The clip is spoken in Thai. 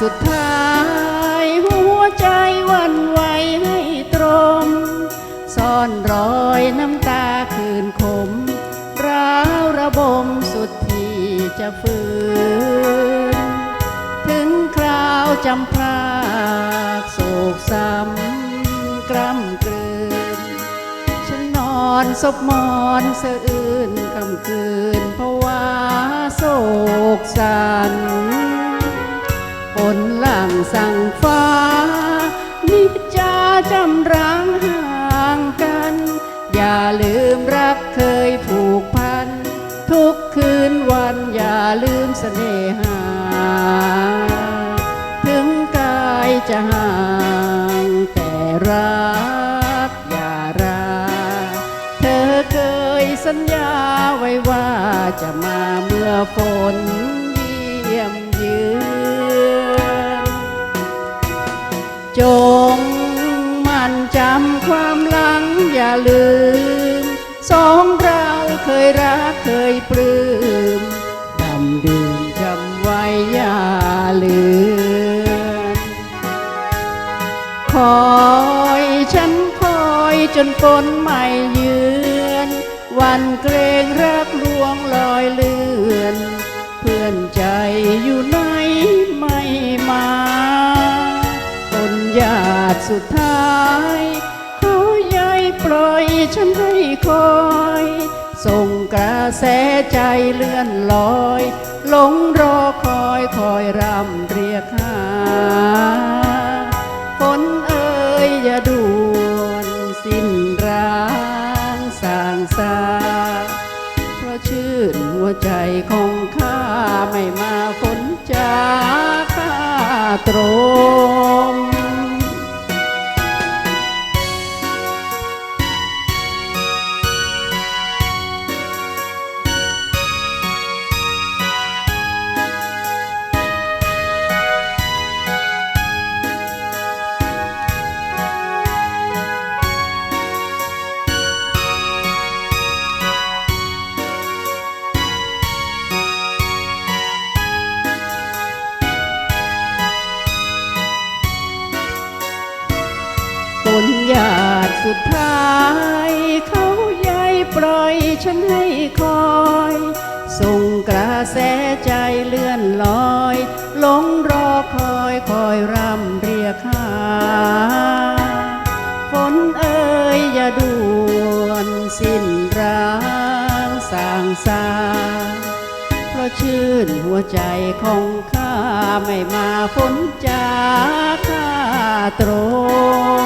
สุดท้าย หัวใจวันไหวให้ตรมซ่อนรอยน้ำตาคืนขม ร้าวระบมสุดที่จะฝืน ถึงคราวจำพรากโศกซ้ำกล้ำกลืน ฉันนอนศพมอนสะอื้นคำคืนเพราะว่าโศกสัน ฝนหลังสั่งฟ้า นิจจาจำรังห่างกัน อย่าลืมรักเคยผูกพัน ทุกคืนวันอย่าลืมเสน่หา ถึงกายจะห่างแต่รักอย่าราเธอเคยสัญญาไว้ว่าจะมาเมื่อฝนเยี่ยม จงมันจำความหลังอย่าลืม สองเราเคยรักเคยปลื้มดำดื่มจำไว้อย่าลืมคอยฉันคอยจนฝนไม่เยือนวันเกรงรักลวงลอยเลื ติสุดท้ายเขาใยปล่อยฉันให้คอย ส่งกระแสใจเลื่อนลอยหลงรอคอยคอยรำเรียกหาฝนเอ่ยอย่าด่วนสิ้นร้างสางสาเพราะชื่นหัวใจของข้าไม่มาฝนจาข้าตรง สุดท้าย เขาใยปล่อยฉันให้คอย ส่งกระแสใจเลื่อนลอยหลงรอคอยคอยรำเรียกหาฝนเอ่ยอย่าด่วนสิ้นร้างสางสาเพราะชื่นหัวใจของข้าไม่มาฝนจากข้าตรง